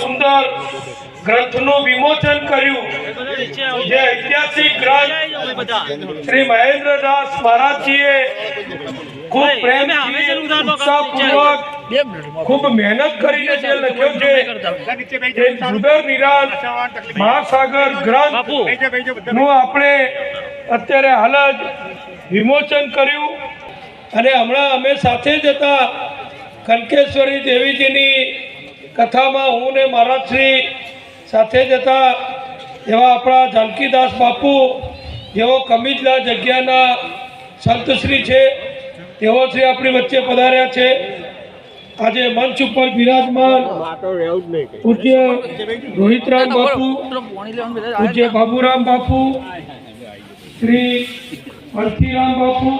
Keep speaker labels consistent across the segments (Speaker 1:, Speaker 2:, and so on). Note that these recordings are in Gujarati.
Speaker 1: સુંદર ગ્રંથનું વિમોચન કર્યું. જે ઐતિહાસિક ગ્રંથ શ્રી મહેન્દ્રદાસ મહારાજજીએ ખૂબ પ્રેમથી ઉત્સાહપૂર્વક ખૂબ મહેનત કરીને જે લખ્યો છે જુદર નિરાલ મહાસાગર ગ્રંથનું આપણે અત્યારે હાલ જ વિમોચન કર્યું. અને હમણાં અમે સાથે જ હતા કનકેશ્વરી દેવીજીની કથામાં હું ને મહારાજશ્રી સાથે જતા એવા આપણા જાનકીદાસ બાપુ, જેઓ કમિજલા જગ્યાના સંતશ્રી છે, તેઓ શ્રી આપણી વચ્ચે પધાર્યા છે. આજે મંચ ઉપર બિરાજમાન પૂજ્ય રોહિતરામ બાપુ, પૂજ્ય બાબુરામ બાપુ, શ્રી પરથીરામ બાપુ,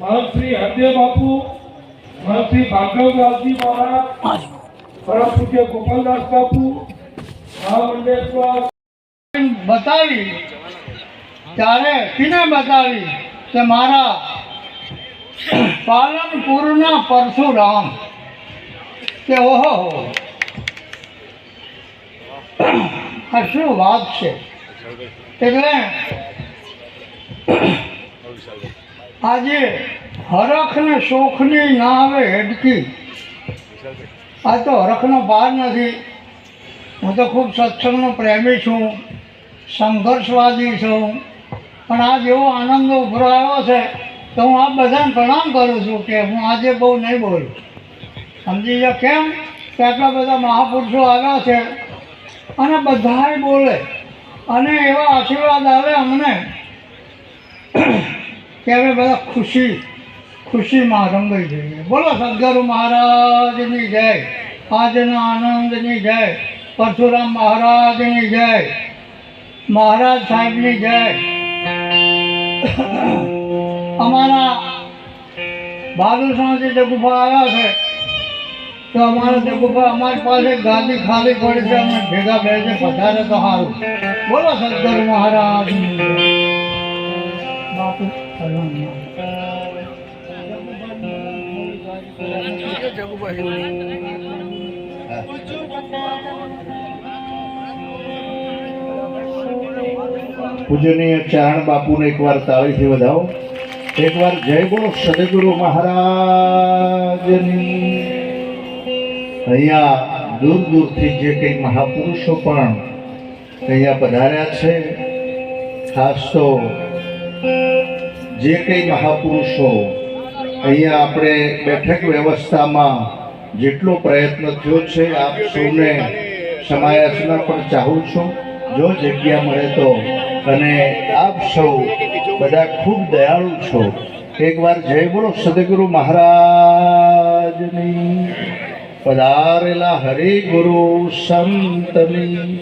Speaker 1: મહંત શ્રી હરદેવ બાપુ, મહંત શ્રી ભાગવદાસજી મહારાજ પરમ ગોપાલદાસ બાપુ
Speaker 2: બતાવી ત્યારે કિને બતાવી કે મારા પાલનપુરના પરશુરામ? કે ઓહો આ શું વાત છે? એટલે આજે હરખ ને શોખની ના આવે હેડકી. આ તો હરખનો પાર નથી. હું તો ખૂબ સત્સંગનો પ્રેમી છું, સંઘર્ષવાદી છું, પણ આ જેવો આનંદ ઉભરો આવ્યો છે, તો હું આ બધાને પ્રણામ કરું છું કે હું આજે બહુ નહીં બોલું. સમજી ગયા કેમ? કે આટલા બધા મહાપુરુષો આવ્યા છે અને બધાએ બોલે. અને એવા આશીર્વાદ આવે અમને, કે હવે બધા ખુશી ખુશીમાં રંગાઈ જઈએ. બોલો સદગુરુ મહારાજની જય. આજના આનંદની જય. પરશુરામ મહારાજની જય. મહારાજ સાહેબની જય. અમારા બાદુરસાથી જે ગુફા આવ્યા છે. તો અમારા જે ગુફા અમારી પાસે ગાદી ખાલી પડી છે. અમે ભેગા બેસે પધારે તો સારું બોલો સદગુરુ મહારાજ બાપુ સલામ
Speaker 3: પૂજનીય ચારણ બાપુને એકવાર તાળીથી વધાવો. એકવાર જય બોલો સદગુરુ મહારાજની. અહીંયા દૂર દૂરથી જે કંઈ મહાપુરુષો પણ અહીંયા પધાર્યા છે, ખાસ તો જે કંઈ મહાપુરુષો અહીંયા આપણે બેઠક વ્યવસ્થામાં જેટલો પ્રયત્ન થયો છે, આપ સૌને સમાયાચના પણ ચાહું છું. જો જગ્યા મળે તો, અને આપ સૌ બધા ખૂબ દયાળુ છો. એકવાર જય બોલો સદગુરુ મહારાજની. પધારેલા હરિ ગુરુ સંતની.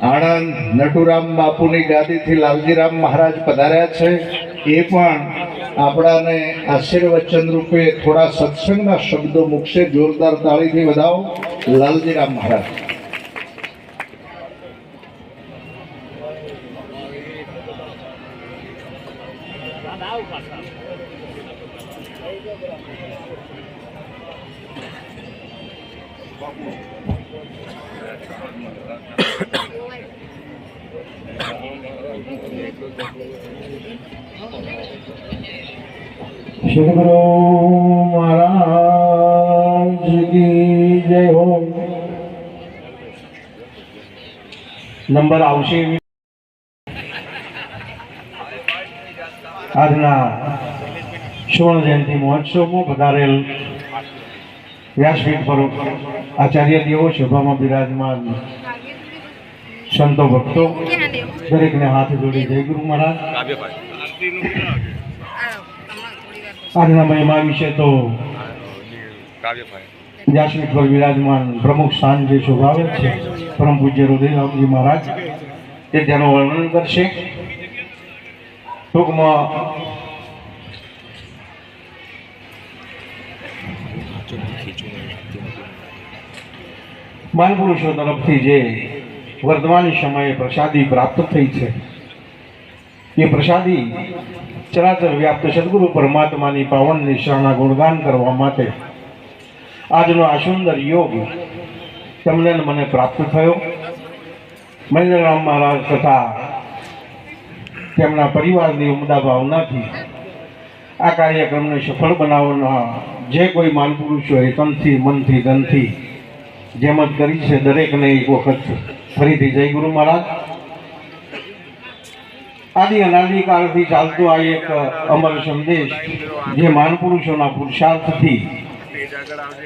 Speaker 3: આણંદ નટુરામ બાપુની ગાદીથી લાલજીરામ મહારાજ પધાર્યા છે. એ પણ આપણાને આશીર્વચન રૂપે થોડા સત્સંગના શબ્દો મૂકશે. જોરદાર તાળીથી વધાવો. લાલજીરામ મહારાજ.
Speaker 4: આવશે આજના સુવર્ણ જયંતિ મહોત્સવમાં પધારેલ વ્યાસપીઠ પર આચાર્ય દેવો સભામાં બિરાજમાન સંતો ભક્તો, દરેકને હાથ જોડી જય ગુરુ મહારાજ. આજના મહિમા વિશે તો વ્યાસપીઠ પર બિરાજમાન પ્રમુખ સ્થાન જે શોભાવે છે, પરમ પૂજ્ય હૃદયરામજી મહારાજ. તે તેનું વર્ણન કરશે. ટૂંકમાં મહાપુરુષો તરફથી જે વર્તમાન સમયે પ્રસાદી પ્રાપ્ત થઈ છે, એ પ્રસાદી ચરાચર વ્યાપ્ત સદગુરુ પરમાત્માની પાવન નિશાળના ગુણગાન કરવા માટે આજનો આ સુંદર યોગ તમને મને પ્રાપ્ત થયો. મહેન્દ્રરામ મહારાજ તથા તેમના પરિવારની ઉમદા ભાવનાથી આ કાર્યક્રમને સફળ બનાવવાના જે કોઈ માનપુરુષો એ તનથી, મનથી, ધનથી જેમ જ કરી છે દરેકને એક વખત ફરીથી જય ગુરુ મહારાજ. આદિ અનાદિકાળથી ચાલતો આ એક અમર સંદેશ જે માનપુરુષોના પુરુષાર્થથી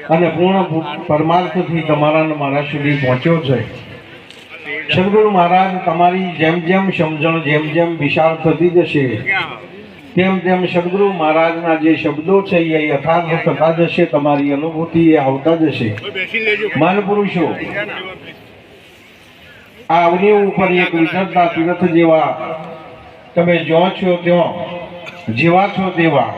Speaker 4: અને પૂર્ણ પરમાર્થથી તમારા મારા સુધી પહોંચ્યો છે. સદગુરુ મહારાજ, તમારી જેમ જેમ સમજણ, જેમ જેમ વિશાળ થતી જશે, તેમ તેમ સદગુરુ મહારાજના જે શબ્દો છે એ યથાર્થ થતા જશે, તમારી અનુભૂતિ એ આવતા જશે. માનપુરુષો આ અવની ઉપર એક વિચરતા તીર્થ જેવા તમે જો છો ત્યાં, જેવા છો તેવા.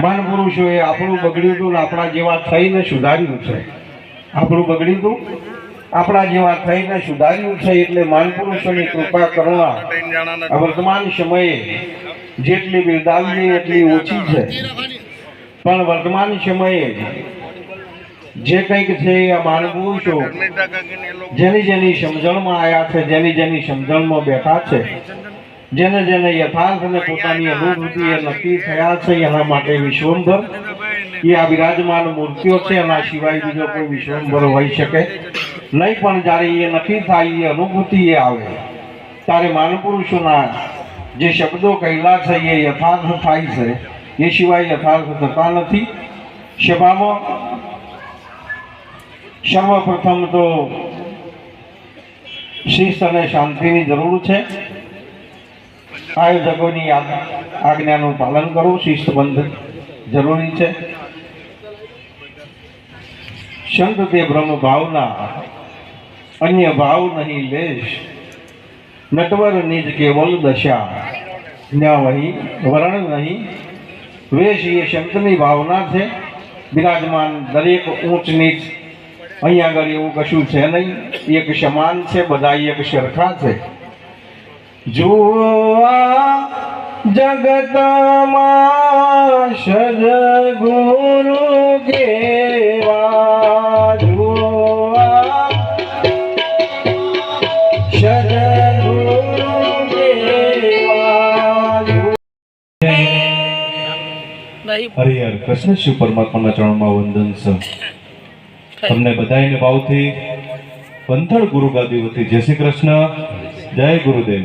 Speaker 4: માનપુરુષો એ આપણું બગડ્યું હતું ને આપણા જેવા થઈને સુધાર્યું છે. આપણું બગડ્યું હતું આપણા જેવા થઈને સુધાર્યું છે એટલે માનપુરુષોની કૃપા કરુણા વર્તમાન સમયે જેટલી બિરદાવીએ એટલી ઓછી છે. પણ વર્તમાન સમયે જે કંઈક છે આ માનપુરુષો જેની જેની સમજણમાં આવ્યા છે, જેની જેની સમજણમાં બેઠા છે, જેને જેને યથાર્થ અને પોતાની અનુભૂતિ એ નક્કી થયા છે, એના માટે વિશ્વંભર એ આ વિરાજમાન મૂર્તિઓ છે, એના સિવાય બીજો કોઈ વિશ્વંભર હોઈ શકે. નહીં પણ જ્યારે એ નક્કી થાય, એ અનુભૂતિ એ આવે. ત્યારે માનપુરુષોના જે શબ્દો કહેલા છે, એ યથાર્થ થાય છે. એ સિવાય યથાર્થ થતા નથી. સભામાં સર્વપ્રથમ તો શિસ્ત અને શાંતિની જરૂર છે. આયોજકોની આજ્ઞાનું પાલન કરવું શિસ્તબંધ જરૂરી છે. સંત તે બ્રહ્મ ભાવના અન્ય ભાવ નહીં લેશ. નટવર નિજ કેવલ દશા. ન્યા વહી વરણ નહીં. વેશ એ સંતની ભાવના છે. બિરાજમાન દરેક ઊંચ નીચ. અહીંયા આગળ એવું કશું છે નહીં. એક સમાન છે, બધા એક સરખા છે. જુઆ જગતમાં સદગુરુ કેવા
Speaker 5: હરિહર. કૃષ્ણ શિવ પરમાત્માના ચરણમાં વંદન છે તમને બધાને ભાવથી પંથળ ગુરુ ગાદી વતી જય શ્રી કૃષ્ણ જય ગુરુદેવ.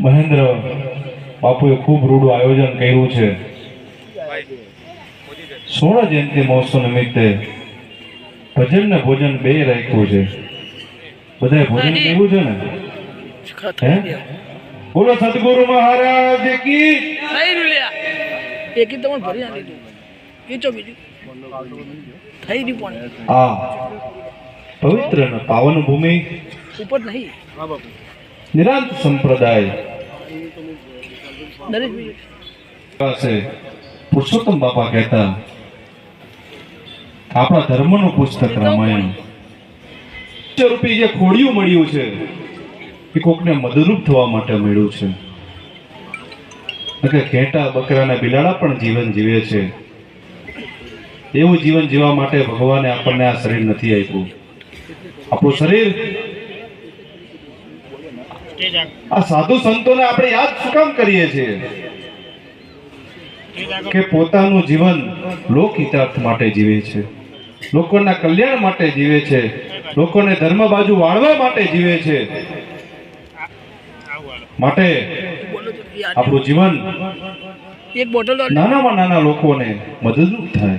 Speaker 5: મહેન્દ્ર બાપુએ ખૂબ રૂડું આયોજન કર્યું છે. સોળ જયંતિ મહોત્સવ નિમિત્તે ભજન ને ભોજન બે રાખ્યું છે. બધાએ ભોજન કેવું છે ને? હે? બોલો સદગુરુ મહારાજ કી.
Speaker 6: થઈ રહ્યું લ્યા. એકી તમને ભરી ના દીધું. કીચો બીજું. થઈ રહ્યું પણ.
Speaker 5: હા. પવિત્ર ને પાવન ભૂમિ.
Speaker 6: ઉપર નહીં.
Speaker 5: નિરાંત સંપ્રદાય. પાસે પુરુષોત્તમ બાપા કહેતા આપણા ધર્મનું પુસ્તક રામાયણ. રૂપી જે ખોડિયું મળ્યું છે એ કોકને મદદરૂપ થવા માટે મળ્યું છે. એટલે ઘેટા બકરા બિલાડા પણ જીવન જીવે છે. એવું જીવન જીવવા માટે ભગવાને આપણને આ શરીર નથી આપ્યું. આપણું શરીર આ સાધુ સંતોને આપણે યાદ શું કામ કરીએ છીએ? કે પોતાનું જીવન લોકહિતાર્થ માટે જીવે છે. લોકોના કલ્યાણ માટે જીવે છે. લોકોને ધર્મ બાજુ વાળવા માટે જીવે છે. માટે આપણું જીવન
Speaker 6: એક બોટલ
Speaker 5: નાનામાં નાના લોકોને મદદરૂપ થાય.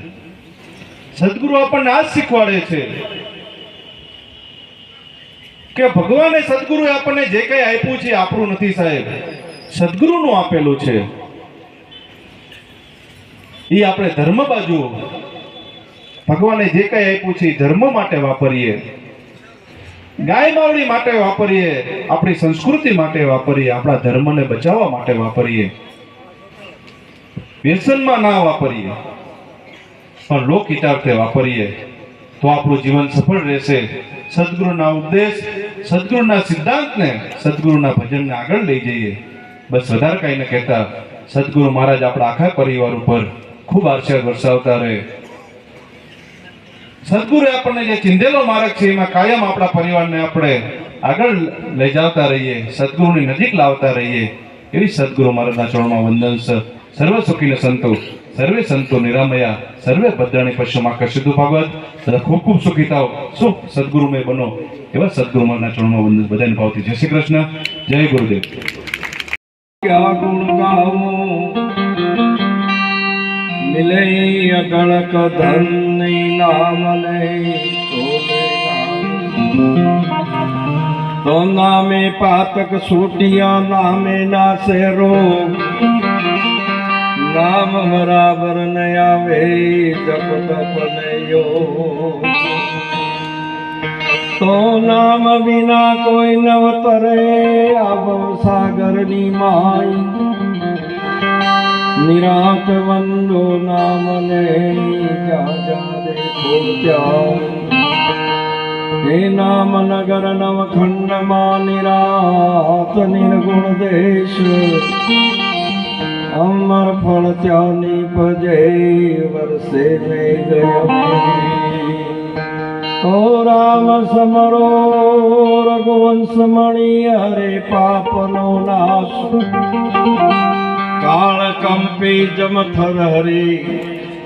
Speaker 5: સદગુરુ આપણને આ શીખવાડે છે કે ભગવાને સદગુરુએ આપણને જે કંઈ આપ્યું છે આપણું નથી સાહેબ. સદગુરુનું આપેલું છે. એ આપણે ધર્મ બાજુ ભગવાને જે કંઈ આપ્યું છે એ ધર્મ માટે વાપરીએ. ગાય માવડી માટે વાપરીએ, આપણી સંસ્કૃતિ માટે વાપરીએ, આપણા ધર્મને બચાવવા માટે વાપરીએ. વ્યસનમાં ના વાપરીએ, પણ લોકહિતાર્થે વાપરીએ. તો આપણું જીવન સફળ રહેશે. સદગુરુના ઉપદેશ, સદગુરુના સિદ્ધાંતને, સદગુરુના ભજનને આગળ લઈ જઈએ. બસ વધારે કાંઈ ન કહેતા. સદગુરુ મહારાજ આપણા આખા પરિવાર ઉપર ખૂબ આશીર્વાદ વરસાવતા રહે. સદગુરુએ આપણને જે ચિંધેલો માર્ગ છે, એમાં કાયમ આપણા પરિવારને આપણે આગળ લઈ જતા રહીએ, સદગુરુની નજીક લાવતા રહીએ. એવી સદગુરુ મહારાજના ચરણમાં વંદન છે સર્વ સુખીને સંતો, સર્વે સંતો નિરામયા, સર્વે ભદ્રાણી પશ્ચમાં કશિતુ ભાગવત. બધા ખૂબ ખૂબ સુખી થાવ સુખ સદગુરુમય બનો? એવા સદગુરુ મહારાજના ચરણમાં વંદન બધાને ભાવથી. જય શ્રી કૃષ્ણ. જય ગુરુદેવ.
Speaker 7: ક્યા ગુણ ગાવું મિલે અગણક ધન નામ તો નામે પાતક છૂટિયા નામે નાશે રોગ નામ બરાબર ન આવે જપ તપ ને યોગ તો નામ વિના કોઈ નવ તરે આવ સાગરની માઈ નિરાત વંદો નામ ને જા દેખો ત્યાં હે નામ નગર નવખંડમાં નિરાત નિર્ગુણ દેશ અમર ફળ ચાની પજે વર્ષે મેં ગયા ઓ રામ સમરો રઘુવંશ મણી હરે પાપનો નાશ કાળ કંપી જમથર હરી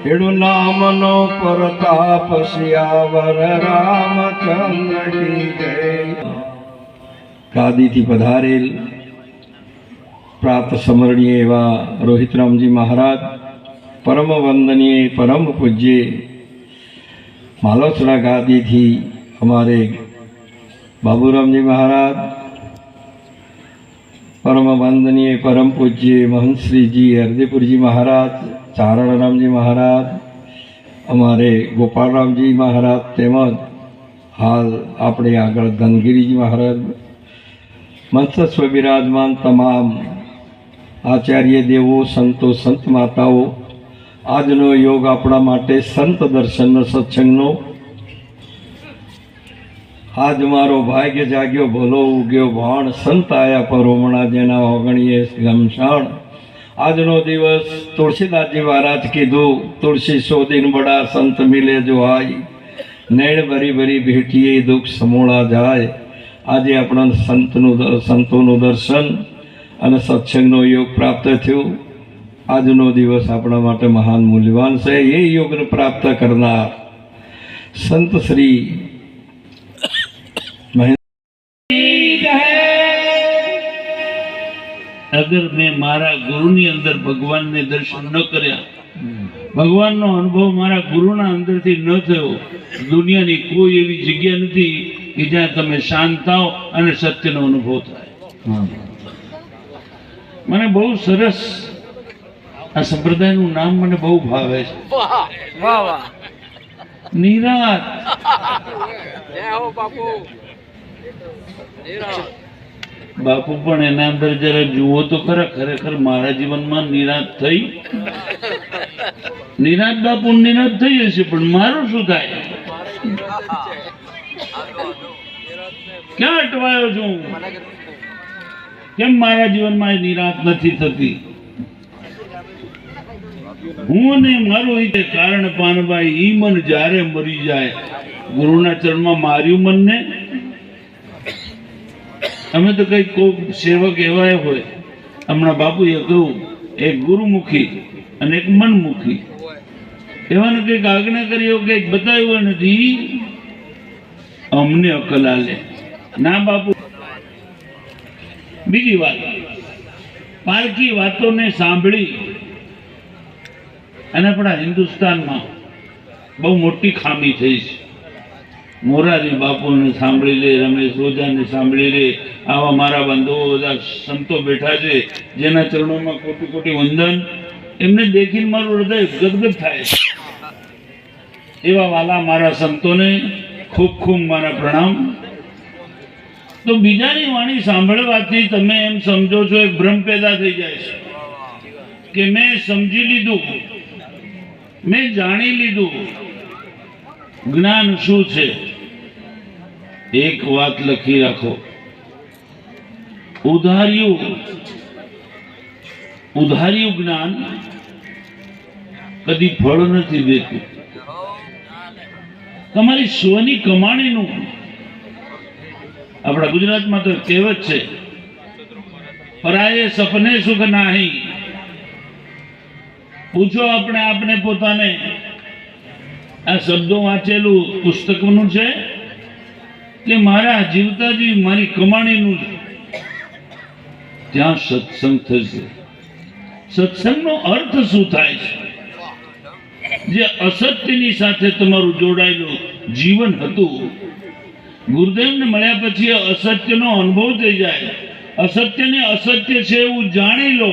Speaker 7: એડું નામનો પરતાપ શિયાવર રામચંદ્ર કી જય. ગાદીથી પધારેલ પ્રાત સ્મરણીય એવા રોહિતરામજી મહારાજ, પરમ વંદનીય, પરમ પૂજ્ય માલોચના ગાદીથી અમારે બાબુરામજી મહારાજ પરમ વંદનીય પરમ પૂજ્ય મહંશ્રીજી હરદેપુરજી મહારાજ ચારણરામજી મહારાજ અમારે ગોપાલરામજી મહારાજ તેમજ હાલ આપણે આગળ ધનગીરીજી મહારાજ મંચસ્વ બિરાજમાન તમામ આચાર્ય દેવો સંતો સંત માતાઓ આજનો યોગ આપણા માટે સંત દર્શનનો સત્સંગનો આજ મારો ભાગ્ય જાગ્યો, ભલો ઉગ્યો ભાણ, સંત આયા પરોમણા જેના ઓગણીએ ગમશાણ આજનો દિવસ તુલસીદાસજી મહારાજ કીધું, તુલસી સોદીન બડા સંત મિલે જો આય. નૈણ ભરી ભરી ભેટીએ દુઃખ સમોળા જાય. આજે આપણા સંતનું સંતોનું દર્શન અને સત્સંગનો યોગ પ્રાપ્ત થયો. આજનો દિવસ આપણા માટે મહાન મૂલ્યવાન છે. એ યોગને પ્રાપ્ત કરનાર સંત શ્રી
Speaker 8: અગર મેં મારા ગુરુની અંદર ભગવાનને દર્શન ન કર્યા ભગવાનનો અનુભવ મારા ગુરુના અંદરથી ન થયો દુનિયાની કોઈ એવી જગ્યા નથી કે જ્યાં તમે શાંત થાઓ અને સત્યનો અનુભવ થાય. મને બહુ સરસ આ સંપ્રદાયનું નામ મને બહુ ભાવે છે.
Speaker 6: વાહ વાહ.
Speaker 8: નિરાત. બાપુ. પણ એના અંદર જરા જુઓ તો ખરા, ખરેખર મારા જીવનમાં નિરાશ થઈ. નિરાશ બાપુ, નિરાશ થઈ હશે, પણ મારું શું થાય? ક્યાં અટવાયો છું? કેમ મારા જીવનમાં નિરાશ નથી થતી? હું ને મારું રીતે કારણ પાનભાઈ ઈ મન જ્યારે મરી જાય, ગુરુના ચરણમાં માર્યું મનને અમે તો કઈ કોક સેવક એવા હોય. હમણાં બાપુએ કહ્યું, એક ગુરુમુખી અને એક મનમુખી. એવાને કંઈક આજ્ઞા કરી કંઈક બતાવ્યું નથી અમને અકલ આલે. ના બાપુ. બીજી વાત. પારકી વાતોને સાંભળી અને આપણા હિન્દુસ્તાનમાં બહુ મોટી ખામી થઈ છે. મોરારી બાપુને સાંભળી લે, રમેશ ઓઝાને સાંભળી લે, આવા મારા બંધુઓ બધા સંતો બેઠા છે, જેના ચરણોમાં કોટી કોટી વંદન. એમને દેખીને મારું હૃદય ગદગદ થાય. એવા વાલા મારા સંતોને ખૂબ ખૂબ મારા પ્રણામ. તો બીજાની વાણી સાંભળવાથી તમે એમ સમજો છો, એક ભ્રમ પેદા થઈ જાય છે. કે મેં સમજી લીધું, મેં જાણી લીધું, જ્ઞાન શું છે? એક વાત લખી રાખો. ઉધાર્યું. ઉધાર્યું જ્ઞાન કદી ફળ નથી દેતું. તમારી સ્વની કમાણીનું આપણા ગુજરાતમાં તો કહેવત છે, પરાયે સપને સુખ નાહી. પૂછો આપણે આપણે પોતાને. આ શબ્દો વાંચેલું પુસ્તકનું છે? કે મારા જીવતાજી મારી કમાણીનું છે ત્યાં સત્સંગ થશે. સત્સંગનો અર્થ શું થાય છે? જે અસત્યની સાથે તમારું જોડાયેલું જીવન હતું, ગુરુદેવને મળ્યા પછી અસત્યનો અનુભવ થઈ જાય. અસત્યને અસત્ય છે એવું જાણી લો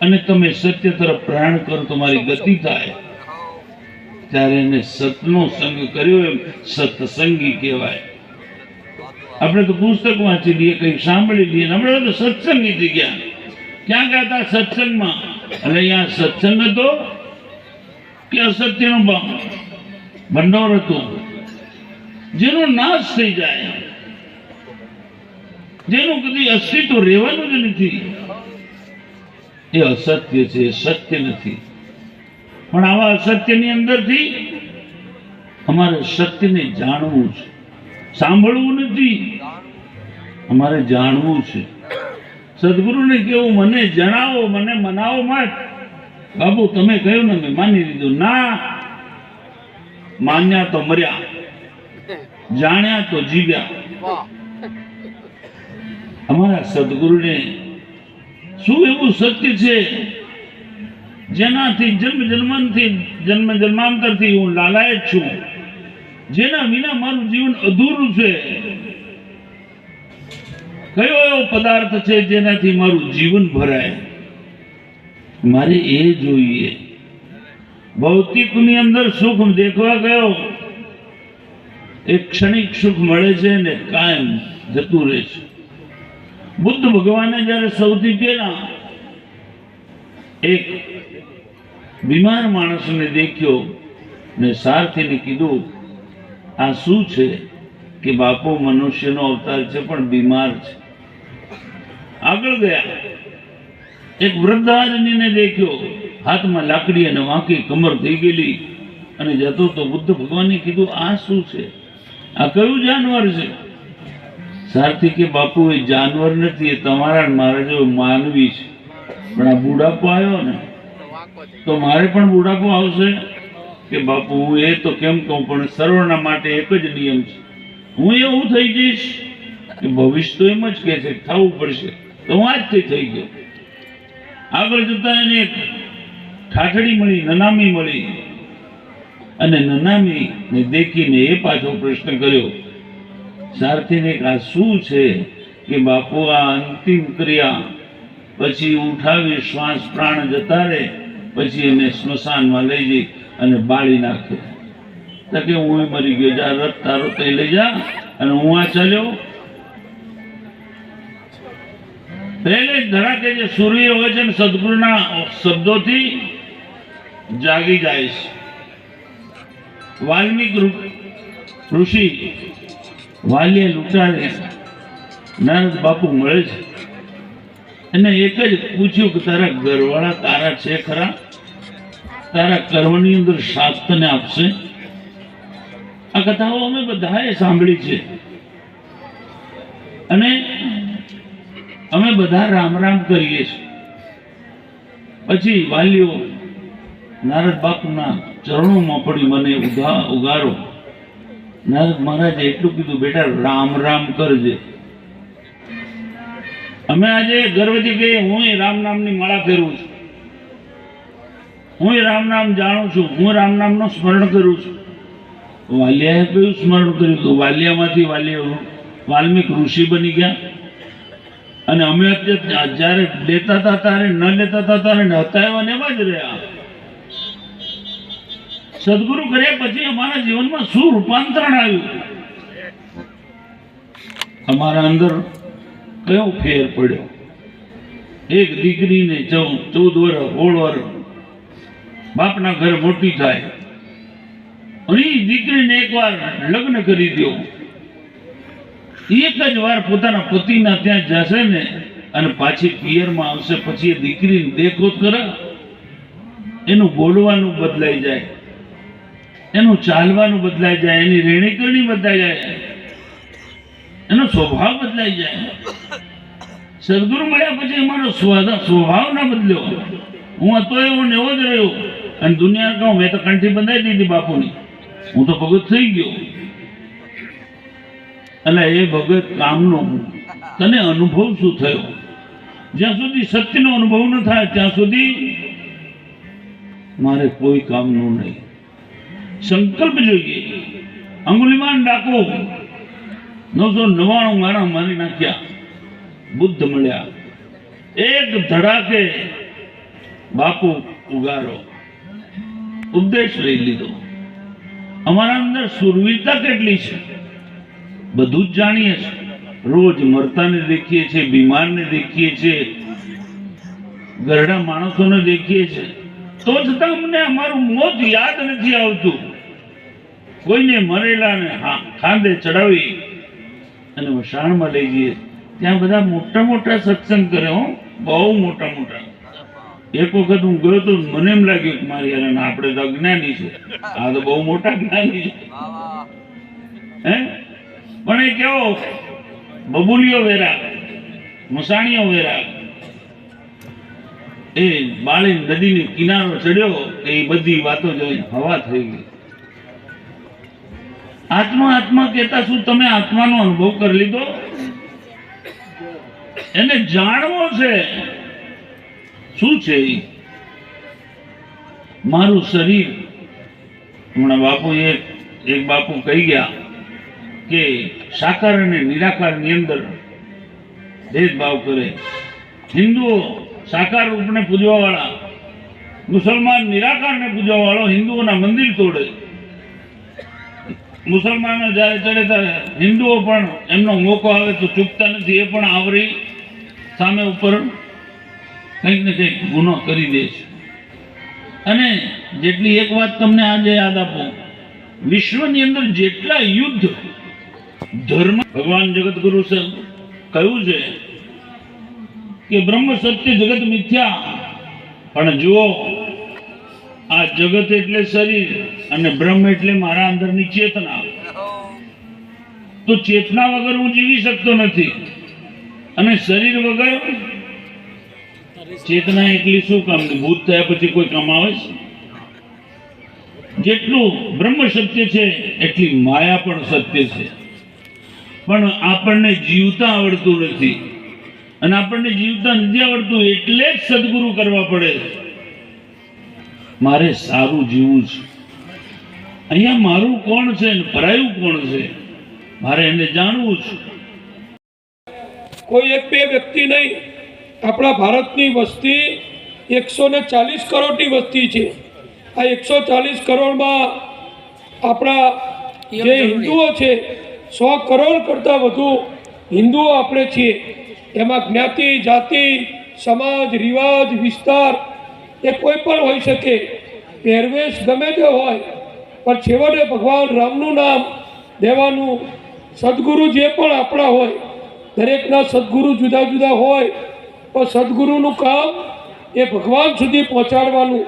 Speaker 8: અને તમે સત્ય તરફ પ્રયાણ કરો, તમારી ગતિ થાય. ત્યારે સતનો સંગ કર્યો એમ, સત્સંગી કહેવાય. આપણે તો પુસ્તક વાંચી લઈએ, કંઈક સાંભળી લઈએ હમણાં તો સત્સંગી થઈ ગયા. ક્યાં ગયા હતા સત્સંગમાં? અને અહીંયા સત્સંગ હતો કે અસત્યનો ભ- ભંડોળ હતો. જેનો નાશ થઈ જાય. જેનું કદી અસ્તિત્વ રહેવાનું જ નથી. એ અસત્ય છે, એ સત્ય નથી. પણ આવા અસત્યની અંદરથી અમારે સત્યને જાણવું છે. સાંભળવું નથી. અમારે જાણવું છે. સદગુરુને કેવું મને જણાવો મને મનાવો મત બાબુ તમે કહ્યું ને મેં માની લીધું. ના. માન્યા તો મર્યા. જાણ્યા તો જીવ્યા. અમારા સદગુરુને શું એવું સત્ય છે? જેનાથી જન્મ જન્માંથી જન્મ જન્માંતરથી હું લાલાયત છું. જેના વિના મારું જીવન અધૂરું છે. કયો એવો પદાર્થ છે જેનાથી મારું જીવન ભરાય? મારે એ જોઈએ. ભૌતિકની અંદર સુખ દેખવા ગયો. એક ક્ષણિક સુખ મળે છે ને કાયમ જતું રહે છે. બુદ્ધ ભગવાને જ્યારે સૌથી પહેલા એક બીમાર માણસને દેખ્યો ને સારથીને કીધું, આ શું છે કે બાપુ મનુષ્યનો અવતાર છે પણ બીમાર છે? આગળ ગયા. એક વૃદ્ધ દેખ્યો, હાથમાં લાકડી અને વાંકી કમર થઈ ગયેલી અને જતો તો બુદ્ધ ભગવાને કીધું, આ શું છે? આ કયું જાનવર છે? સારથી કે બાપુ એ જાનવર નથી, એ તમારા મારા જેવો માનવી છે. પણ આ બુઢાપો આવ્યો ને, તો મારે પણ બુઢાપો આવશે? કે બાપુ, હું એ તો કેમ કહું, પણ સર્વના માટે એક જ નિયમ છે. હું એવું થઈ જઈશ કે ભવિષ્ય તો એમ જ કહે છે, થવું પડશે. તો હું આજથી થઈ ગયો. આગળ જતા એને ઠાઠડી મળી, નનામી મળી. અને નનામી ને દેખીને એ પાછો પ્રશ્ન કર્યો, સારથીને આ શું છે કે બાપુ, આ અંતિમ ક્રિયા પછી ઉઠાવી શ્વાસ પ્રાણ જતા રહે, પછી એને સ્મશાનમાં લઈ જઈ અને બાળી નાખે. તો કે હું મરી ગયો, જા, રથ તારો તે લઈ જા અને હું આ ચાલ્યો પહેલે જ ધરાકે જે સૂર્ય હોય છે સદગુરુના શબ્દોથી જાગી જાય છે. વાલ્મિક ઋષિ વાલ્ય લૂંટાડે નારદ બાપુ મળે છે. એને એક જ પૂછ્યું કે તારા ઘરવાળા તારા છે ખરા? તારા કર્મની અંદર સાથ તને આપશે? આ કથાઓ અમે બધાએ સાંભળી છે. અને અમે બધા રામ રામ કરીએ છીએ. પછી વાલીઓ, નારદ બાપુના ચરણોમાં પડી મને ઉગા ઉગારો નારદ મહારાજે એટલું કીધું, બેટા, રામ રામ કરજે. અમે આજે ગર્વથી કહીએ હું રામ નામની માળા ફેરવું છું. હું રામ નામ જાણું છું. હું રામ નામનું સ્મરણ કરું છું. વાલિયાએ કયું સ્મરણ કર્યું હતું વાલિયામાંથી વાલિયા વાલ્મિક ઋષિ બની ગયા. અને અમે જ્યારે લેતા હતા ત્યારે, ન લેતા હતા ત્યારે હતા એવા એવા જ રહ્યા. સદગુરુ કર્યા પછી અમારા જીવનમાં શું રૂપાંતરણ આવ્યું? અમારા અંદર કયો ફેર પડ્યો. એક દીકરીને ચૌદ ચૌદ વર્ષ સોળ વર્ષ બાપના ઘરે મોટી થાય. અને દીકરીને એકવાર લગ્ન કરી દો એક જ વાર પોતાના પતિના ત્યાં જશે ને અને પાછી પિયરમાં આવશે, પછી એ દીકરીને દેખોત કરે. એનું બોલવાનું બદલાઈ જાય. એનું ચાલવાનું બદલાઈ જાય. એની રેણીકરણી બદલાઈ જાય. એનો સ્વભાવ બદલાઈ જાય. સદગુરુ મળ્યા પછી અમારો સ્વભાવ ના બદલ્યો. હું હતો એવો ને એવો જ રહ્યો. અને દુનિયા કહું, મેં તો કંઠી બંધાઈ દીધી બાપુની. હું તો ભગત થઈ ગયો. એટલે એ ભગત કામનો તને અનુભવ શું થયો? જ્યાં સુધી સત્યનો અનુભવ ન થાય, ત્યાં સુધી મારે કોઈ કામનું નહીં. સંકલ્પ જોઈએ. અંગુલીમાન ડાકો. નવસો નવ્વાણું મારા મારી નાખ્યા. બુદ્ધ મળ્યા. એક ધડાકે બાપુ ઉગારો. ઉપદેશ લઈ લીધો. અમારા અંદર સુરવીરતા કેટલી છે? બધું જ જાણીએ છીએ. રોજ મરતાને દેખીએ છીએ, બીમારને દેખીએ છીએ. ગરડા માણસોને દેખીએ છીએ. તો છતાં અમને અમારું મોત યાદ નથી આવતું. કોઈને મરેલાને ખાંદે ચડાવી અને વસાણમાં લઈ જઈએ. ત્યાં બધા મોટા મોટા સત્સંગ કરે બહુ મોટા મોટા. એક વખત હું ગયો તો મને એમ લાગ્યું કે મારી યાર આપણે તો અજ્ઞાની છે. આ તો બહુ મોટા જ્ઞાની છે. હે? પણ એ કેવો? બબુલિયો વેરા, મસાણીઓ વેરા. એ બાળી નદીની કિનારો ચડ્યો, એ બધી વાતો જોઈ હવા થઈ ગઈ. આત્મા આત્મા કહેતા શું? તમે આત્માનો અનુભવ કરી લીધો? એને જાણવો છે. શું છે મારું શરીર. હમણાં બાપુ એક એક બાપુ કહી ગયા કે સાકાર અને નિરાકારની અંદર ભેદભાવ કરે. હિન્દુઓ સાકાર રૂપને પૂજવા વાળા મુસલમાન નિરાકારને પૂજવા વાળો હિન્દુઓના મંદિર તોડે. મુસલમાનો જ્યારે ચડે ત્યારે હિન્દુઓ પણ એમનો મોકો આવે તો ચૂકતા નથી, એ પણ આવરી સામે ઉપર કંઈક ને કંઈક ગુનો કરી દે છે. અને જેટલી એક વાત તમને આજે યાદ આપો, વિશ્વની અંદર જેટલા યુદ્ધ ધર્મ ભગવાન જગતગુરુ કહ્યું છે કે બ્રહ્મ સત્ય જગત મિથ્યા. પણ જુઓ આ જગત એટલે શરીર અને બ્રહ્મ એટલે મારા અંદરની ચેતના. તો ચેતના વગર હું જીવી શકતો નથી. અને શરીર વગર ચેતના એકલી શું કામ? ભૂત થયા પછી કોઈ કામ આવે છે? જેટલું બ્રહ્મ સત્ય છે, એટલી માયા પણ સત્ય છે. પણ આપણને જીવતા આવડતું નથી. અને આપણને જીવતા નથી આવડતું એટલે જ સદગુરુ કરવા પડે મારે સારું જીવવું છે. અહીંયા મારું કોણ છે ને પરાયું કોણ છે? મારે એને જાણવું છે.
Speaker 1: કોઈ એક બે વ્યક્તિ નહીં. આપણા ભારતની વસ્તી એકસો ને ચાલીસ કરોડની વસ્તી છે. આ એકસો ચાલીસ કરોડમાં આપણા જે હિન્દુઓ છે સો કરોડ કરતાં વધુ હિન્દુઓ આપણે છીએ. એમાં જ્ઞાતિ જાતિ સમાજ રિવાજ વિસ્તાર એ કોઈ પણ હોઈ શકે. પહેરવેશ ગમે તે હોય, પણ છેવટે ભગવાન રામનું નામ લેવાનું સદગુરુ જે પણ આપણા હોય, દરેકના સદગુરુ જુદા જુદા હોય પણ સદગુરુનું કામ એ ભગવાન સુધી પહોંચાડવાનું,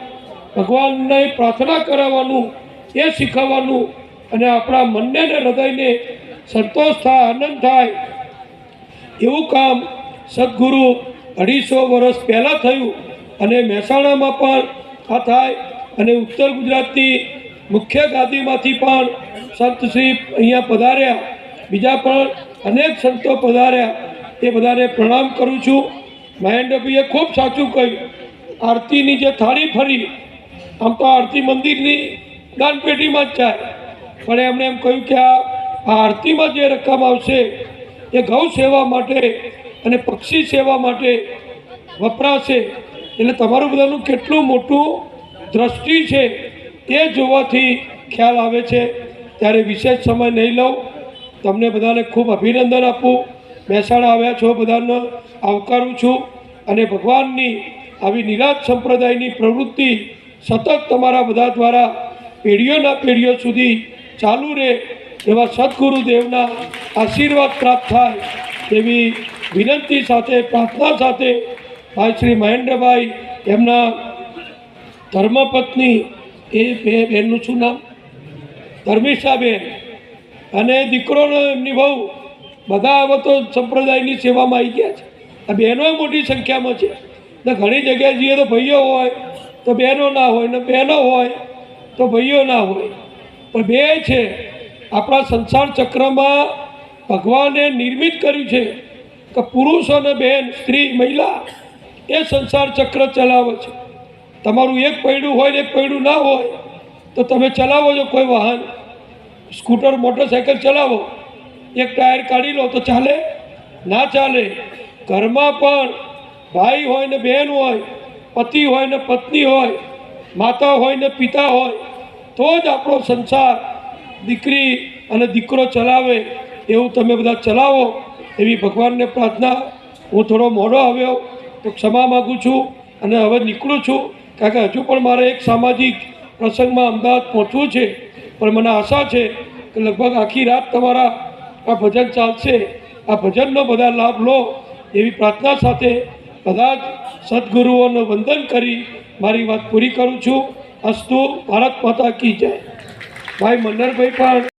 Speaker 1: ભગવાનને પ્રાર્થના કરાવવાનું, એ શીખવવાનું, અને આપણા મનને ને હૃદયને સંતોષ થાય, આનંદ થાય. એવું કામ સદગુરુ અઢીસો વર્ષ પહેલાં થયું. અને મહેસાણામાં પણ આ થાય. અને ઉત્તર ગુજરાતની મુખ્ય ગાદીમાંથી પણ સંત શ્રી અહીંયા પધાર્યા. બીજા પણ અનેક સંતો પધાર્યા. એ બધાને પ્રણામ કરું છું. મહેન્દ્રભાઈએ ખૂબ સાચું કહ્યું. આરતીની જે થાળી ફરી, આમ તો આરતી મંદિરની દાનપેટીમાં જ જાય પણ એમણે એમ કહ્યું કે આ આરતીમાં જે રકમ આવશે, એ ગૌ સેવા માટે અને પક્ષી સેવા માટે વપરાશે. એટલે તમારું બધાનું કેટલું મોટું દ્રષ્ટિ છે તે જોવાથી ખ્યાલ આવે છે. ત્યારે વિશેષ સમય નહીં લઉં. તમને બધાને ખૂબ અભિનંદન આપું. મહેસાણા આવ્યા છો બધાનો, આવકારું છું. અને ભગવાનની આવી નિરાજ સંપ્રદાયની પ્રવૃત્તિ સતત તમારા બધા દ્વારા પેઢીઓના પેઢીઓ સુધી ચાલુ રહે એવા સદગુરુદેવના આશીર્વાદ પ્રાપ્ત થાય તેવી વિનંતી સાથે, પ્રાર્થના સાથે ભાઈ શ્રી મહેન્દ્રભાઈ, એમના ધર્મપત્ની, એ બે બહેનનું શું નામ? ધર્મિષાબેન અને દીકરોનો એમની બહુ, બધા હવે તો સંપ્રદાયની સેવામાં આવી ગયા છે. આ બહેનો મોટી સંખ્યામાં છે. ને ઘણી જગ્યાએ જઈએ તો ભાઈઓ હોય, તો બહેનો ના હોય, ને બહેનો હોય, તો ભાઈઓ ના હોય. પણ બે છે, આપણા સંસાર ચક્રમાં ભગવાને નિર્મિત કર્યું છે. કે પુરુષ અને બહેન સ્ત્રી, મહિલા એ સંસાર ચક્ર ચલાવે છે. તમારું એક પૈડું હોય ને એક પૈડું ના હોય, તો તમે ચલાવો છો કોઈ વાહન. સ્કૂટર મોટરસાઇકલ ચલાવો. એક ટાયર કાઢી લો તો ચાલે? ના ચાલે. ઘરમાં પણ ભાઈ હોય ને બહેન હોય, પતિ હોય ને પત્ની હોય, માતા હોય ને પિતા હોય, તો જ આપણો સંસાર દીકરી અને દીકરો ચલાવે. એવું તમે બધા ચલાવો એવી ભગવાનને પ્રાર્થના. હું થોડો મોડો આવ્યો. તો ક્ષમા માગું છું અને હવે નીકળું છું. કારણ કે હજુ પણ મારે એક સામાજિક પ્રસંગમાં અમદાવાદ પહોંચવું છે. પણ મને આશા છે કે લગભગ આખી રાત તમારા આ ભજન ચાલશે. આ ભજનનો બધા લાભ લો એવી પ્રાર્થના સાથે બધા જ સદગુરુઓનું વંદન કરી મારી વાત પૂરી કરું છું. અસ્તુ ભારત માતા કી જય. ભાઈ મન્નરભાઈ પણ